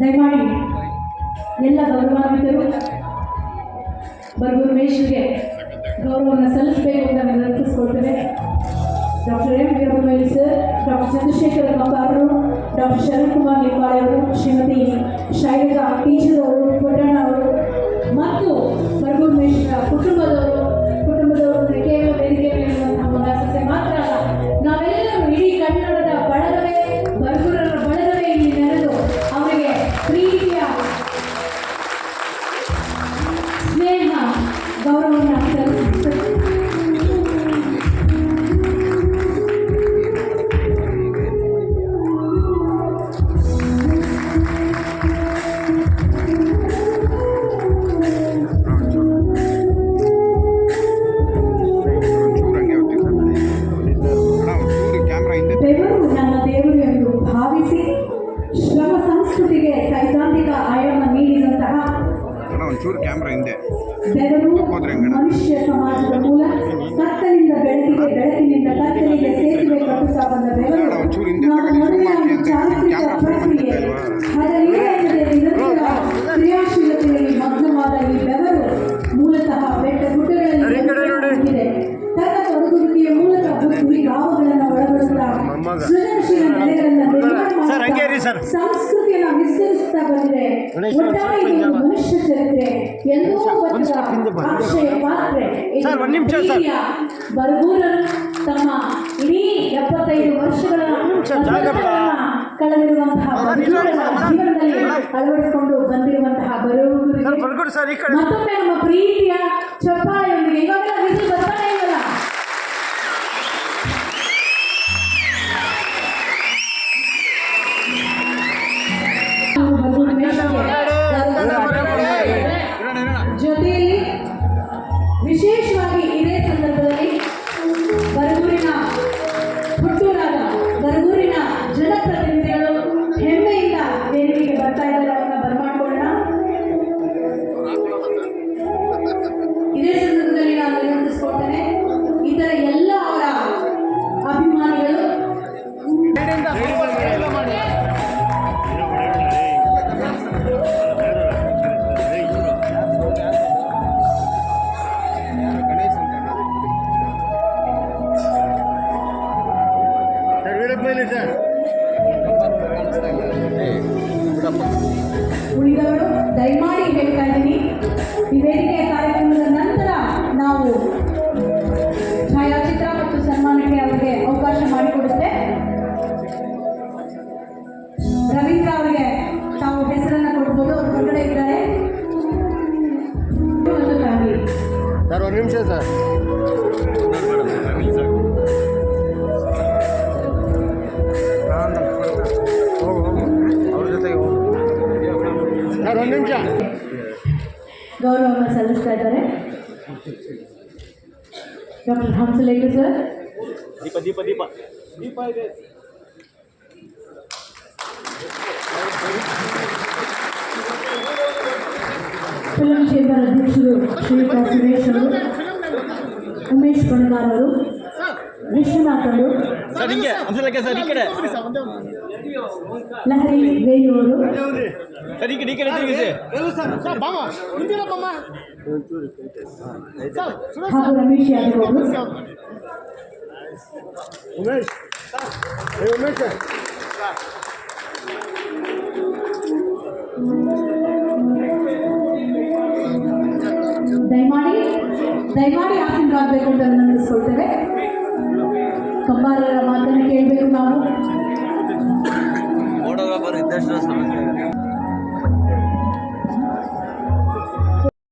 ದಯಮಾಡಿ ಎಲ್ಲ ಗೌರವಾನ್ವಿತರು ಬರಗೂರು ಮೇಷ್ರಿಗೆ ಗೌರವವನ್ನು ಸಲ್ಲಿಸಬೇಕು ಅಂತ ನಾನು ವಿನಂತಿಸ್ಕೊಳ್ತೇನೆ doctor M Veerabhadraiah sir, doctor Chandrashekhara ಕಂಬಾರರು doctor Sharath Kumar Limbale ಅವರು, ಶ್ರೀಮತಿ ಶೈಲಜಾ ಟೀಚರ್ ಒಂಚೂರು ಕ್ಯಾಮ್ರಾ ಹಿಂದೆ ಹೋದ್ರೆ ಒಂಚೂರು ಹಿಂದೆ ತಗೊಳ್ಳಿ, ಮೊದಲ ಹಾಕಿ ಅಂತ ಕ್ಯಾಮ್ರಾ ಫೋನ್ ಬಂದಿದೆ ಸರ್, ಹಂಗೇರಿ ಸರ್. ಸಂಸ್ಕೃತಿಯನ್ನು ವಿಸ್ತರಿಸುತ್ತಾ ಬಂದಿದೆ. ಗಣೇಶ್ ಒಟ್ಟಾರೆ ಇದು ಮನುಷ್ಯ ಚರಿತ್ರೆ. ಎಲ್ಲೋ ಆಶಯ ಪಾತ್ರೆ. ತಮ್ಮ ಇಡೀ ಎಪ್ಪತ್ತೈದು ವರ್ಷಗಳ. ಕಳೆದಿರುವಂತಹ ಜೀವನದಲ್ಲಿ ಅಳವಡಿಸಿಕೊಂಡು ಬಂದಿರುವಂತಹ ಕಡೆ. ಮತ್ತೊಮ್ಮೆ ನಮ್ಮ ಪ್ರೀತಿಯ ಚಪ್ಪಾಳೆಯೊಂದಿಗೆ. ಇವಾಗೆಲ್ಲ ಜೊತೆಯಲ್ಲಿ ವಿಶೇಷವಾಗಿ ಉಳಿದವರು ದಯಮಾಡಿ ಹೇಳ್ತಾ ಇದ್ದೀನಿ. ಈ ವೇದಿಕೆಯ ಕಾರ್ಯಕ್ರಮದ ನಂತರ ನಾವು ಛಾಯಾಚಿತ್ರ ಮತ್ತು ಸನ್ಮಾನಕ್ಕೆ ಅವರಿಗೆ ಅವಕಾಶ ಮಾಡಿಕೊಡುತ್ತೆ. ರವೀಂದ್ರ ಅವರಿಗೆ ತಾವು ಹೆಸರನ್ನು ಕೊಡ್ಬೋದು. ಅವ್ರು ಹೊರಗಡೆ ಇದ್ದಾರೆ. ಸರ್ ಒಂದು ನಿಮಿಷ ಸರ್. ಸರ್ ಒಂದು ನಿಮಿಷ ಗೌರವವನ್ನು ಸಲ್ಲಿಸ್ತಾ ಇದ್ದಾರೆ ಡಾಕ್ಟರ್ ಹಂಸಲೇಖ ಸರ್ ದೀಪ ದೀಪ ದೀಪ ದೀಪ ಇದೆ ಫಿಲಂ ಚೇಂಬರ್ ಅಧ್ಯಕ್ಷರು ಶ್ರೀಯುತ ಸುರೇಶ್ ಅವರು ಉಮೇಶ್ ಬಣಗಾರ್ ಅವರು ವಿಶ್ವನಾಥ್ ಅವರು ಸರ್ ಹಿಂಗೆ ಒಂದ್ಸಲಕ್ಕೆ ಸರ್ ಈ ಕಡೆ ಲಹರಿ ವೇಣು ಅವರು ಸರ್ ಈ ಕಡೆ ಈ ಕಡೆ ತಿರುಗಿಸಿ ಹಾಗೂ ರಮೇಶ್ ಯಾದವ್ ಅವರು ಉಮೇಶ್ ಏ ಉಮೇಶ್ ದಯಮಾಡಿ ದಯಮಾಡಿ ಆಸೀನರಾಗಬೇಕು ಅಂತ ವಿನಂತಿಸ್ಕೊಳ್ತೇವೆ ಕಂಬಾರರ ಮಾತನ್ನು ಕೇಳಬೇಕು ನಾವು.